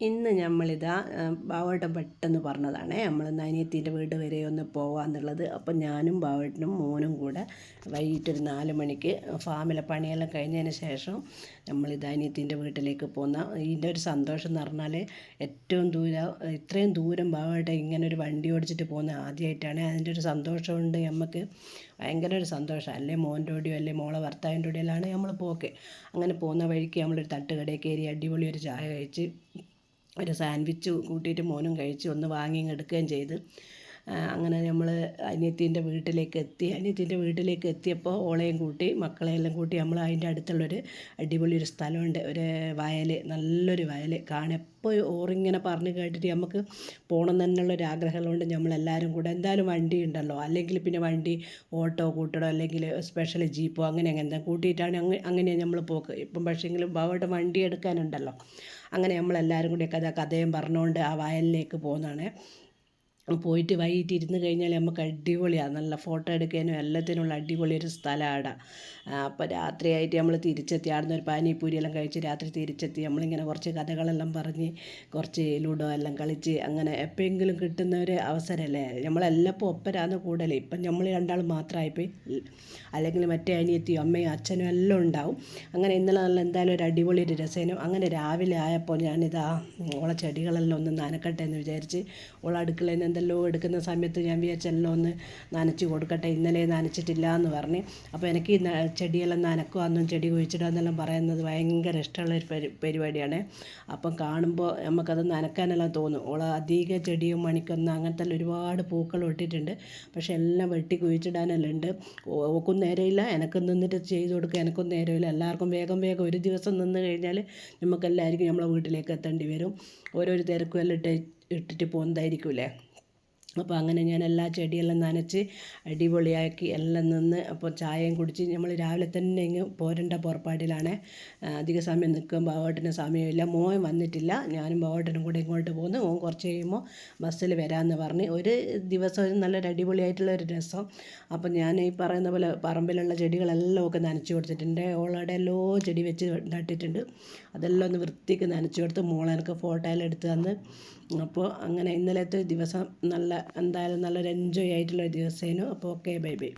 ഇന്ന് നമ്മളിതാ ബാവേട്ടൻ പെട്ടെന്ന് പറഞ്ഞതാണ്. നമ്മൾ നനിയത്തിന്റെ വീട് വരെ ഒന്ന് പോവാന്നുള്ളത് അപ്പം ഞാനും ബാവേട്ടനും മോനും കൂടെ വൈകിട്ടൊരു നാല് മണിക്ക് ഫാമിലെ പണിയെല്ലാം കഴിഞ്ഞതിന് ശേഷം നമ്മൾ അനിയത്തിന്റെ വീട്ടിലേക്ക് പോകുന്ന ഇതിന്റെ ഒരു സന്തോഷം എന്ന് പറഞ്ഞാൽ ഏറ്റവും ദൂരം ഇത്രയും ദൂരം ബാവേട്ടൻ ഇങ്ങനെ ഒരു വണ്ടി ഓടിച്ചിട്ട് പോകുന്ന ആദ്യമായിട്ടാണ് അതിന്റെ ഒരു സന്തോഷമുണ്ട് നമുക്ക് ഭയങ്കര ഒരു സന്തോഷം. അല്ലേ മോന്റെ ഓടിയോ അല്ലേ മോളെ ഭർത്താവിന്റെ ഓടിയോ എല്ലാം നമ്മൾ പോക്ക്. അങ്ങനെ പോകുന്ന വഴിക്ക് നമ്മളൊരു തട്ടുകടയിൽ കയറി അടിപൊളി ഒരു ചായ കഴിച്ച് ഒരു സാൻഡ്വിച്ച് കൂട്ടിയിട്ട് മോനും കഴിച്ച് ഒന്ന് വാങ്ങി എടുക്കുകയും ചെയ്ത്. അങ്ങനെ നമ്മൾ അനിയത്തീന്റെ വീട്ടിലേക്ക് എത്തി. അനിയത്തീന്റെ വീട്ടിലേക്ക് എത്തിയപ്പോൾ ഓളെയും കൂട്ടി മക്കളെയെല്ലാം കൂട്ടി നമ്മൾ അതിന്റെ അടുത്തുള്ളൊരു അടിപൊളി ഒരു സ്ഥലമുണ്ട്. ഒരു വയൽ നല്ലൊരു വയൽ കാണാൻ കാണെപ്പോൾ ഓറിങ്ങനെ പറഞ്ഞ് കേട്ടിട്ട് നമുക്ക് പോകണം തന്നെയുള്ളൊരു ആഗ്രഹമുള്ളതുകൊണ്ട് നമ്മളെല്ലാവരും കൂടെ എന്തായാലും വണ്ടി ഉണ്ടല്ലോ. അല്ലെങ്കിൽ പിന്നെ വണ്ടി ഓട്ടോ കൂട്ടണോ അല്ലെങ്കിൽ സ്പെഷ്യൽ ജീപ്പോ അങ്ങനെ അങ്ങനെ കൂട്ടിയിട്ടാണ് അങ്ങനെ അങ്ങനെയാണ് നമ്മൾ പോക്ക്. ഇപ്പം പക്ഷേങ്കിലും അവിടെ വണ്ടി എടുക്കാനുണ്ടല്ലോ. അങ്ങനെ നമ്മളെല്ലാവരും കൂടി കഥ കഥയും പറഞ്ഞുകൊണ്ട് ആ വയലിലേക്ക് പോകുന്നതാണ്. പോയിട്ട് വൈകിട്ട് ഇരുന്ന് കഴിഞ്ഞാൽ നമുക്ക് അടിപൊളിയാണ്. നല്ല ഫോട്ടോ എടുക്കാനും എല്ലാത്തിനുള്ള അടിപൊളി ഒരു സ്ഥലമാണ് അപ്പോൾ രാത്രിയായിട്ട് നമ്മൾ തിരിച്ചെത്തി. ആടുന്ന ഒരു പാനിപ്പൂരി എല്ലാം കഴിച്ച് രാത്രി തിരിച്ചെത്തി. നമ്മളിങ്ങനെ കുറച്ച് കഥകളെല്ലാം പറഞ്ഞ് കുറച്ച് ലുഡോ എല്ലാം കളിച്ച് അങ്ങനെ എപ്പോഴെങ്കിലും കിട്ടുന്ന ഒരു അവസരമല്ലേ? നമ്മളെല്ലപ്പോൾ ഒപ്പരാന്ന് കൂടുതൽ ഇപ്പം നമ്മൾ രണ്ടാളും മാത്രമായിപ്പോയി. അല്ലെങ്കിൽ മറ്റേ അനിയത്തിയും അമ്മയും അച്ഛനും എല്ലാം ഉണ്ടാവും. അങ്ങനെ ഇന്നലെ നല്ല എന്തായാലും ഒരു അടിപൊളി ഒരു രസേനും. അങ്ങനെ രാവിലെ ആയപ്പോൾ ഞാനിതാ ഓളെ ചെടികളെല്ലാം ഒന്ന് നനക്കട്ടെ എന്ന് വിചാരിച്ച് ഓളെ അടുക്കളയിൽ നിന്ന് എന്തെല്ലോ എടുക്കുന്ന സമയത്ത് ഞാൻ വിചാരിച്ചെല്ലാം ഒന്ന് നനച്ച് കൊടുക്കട്ടെ ഇന്നലെ നനച്ചിട്ടില്ല എന്ന് പറഞ്ഞ്. അപ്പോൾ എനിക്ക് ഈ ചെടിയെല്ലാം നനക്കുവാന്നും ചെടി കുഴിച്ചിടുക എന്നെല്ലാം പറയുന്നത് ഭയങ്കര ഇഷ്ടമുള്ള ഒരു പരി പരിപാടിയാണ്. അപ്പം കാണുമ്പോൾ നമുക്കത് നനക്കാനെല്ലാം തോന്നും. ഓള അധിക ചെടിയും മണിക്കൊന്നും അങ്ങനത്തെ ഒരുപാട് പൂക്കൾ ഇട്ടിട്ടുണ്ട് പക്ഷേ എല്ലാം വെട്ടി കുഴിച്ചിടാനെല്ലാം ഉണ്ട്. ഓക്കും നേരമില്ല. എനക്ക് നിന്നിട്ട് ചെയ്ത് കൊടുക്കുക എനക്കും നേരമില്ല. എല്ലാവർക്കും വേഗം വേഗം ഒരു ദിവസം നിന്ന് കഴിഞ്ഞാൽ നമുക്കെല്ലാവർക്കും നമ്മളെ വീട്ടിലേക്ക് എത്തേണ്ടി വരും. ഓരോരോ തിരക്കും എല്ലാം ഇട്ട് ഇട്ടിട്ട് പോകുന്നതായിരിക്കില്ലേ? അപ്പോൾ അങ്ങനെ ഞാൻ എല്ലാ ചെടിയെല്ലാം നനച്ച് അടിപൊളിയാക്കി എല്ലാം നിന്ന് അപ്പോൾ ചായയും കുടിച്ച് നമ്മൾ രാവിലെ തന്നെ ഇങ്ങ് പോരേണ്ട പുറപ്പാടിലാണ്. അധിക സമയം നിൽക്കും ബാവോട്ടിന് സമയമില്ല. മോൻ വന്നിട്ടില്ല. ഞാനും ബാവോട്ടനും കൂടെ ഇങ്ങോട്ട് പോകുന്നു മോൻ കുറച്ച് കഴിയുമ്പോൾ ബസ്സിൽ വരാമെന്ന് പറഞ്ഞ് ഒരു ദിവസം നല്ലൊരു അടിപൊളിയായിട്ടുള്ള ഒരു രസം. അപ്പോൾ ഞാൻ ഈ പറയുന്ന പോലെ പറമ്പിലുള്ള ചെടികളെല്ലാം ഒക്കെ നനച്ച് കൊടുത്തിട്ടുണ്ട്. ഓളോടെ എല്ലോ ചെടി വെച്ച് നട്ടിട്ടുണ്ട്. അതെല്ലാം ഒന്ന് വൃത്തിക്ക് നനച്ച് കൊടുത്ത് മോളെ എനിക്ക് ഫോട്ടോ എടുത്ത് തന്ന്. അപ്പോൾ അങ്ങനെ ഇന്നലത്തെ ദിവസം നല്ല എന്തായാലും നല്ലൊരു എൻജോയ് ആയിട്ടുള്ള ദിവസമായിരുന്നു അപ്പോൾ ഓക്കെ ബൈ ബൈ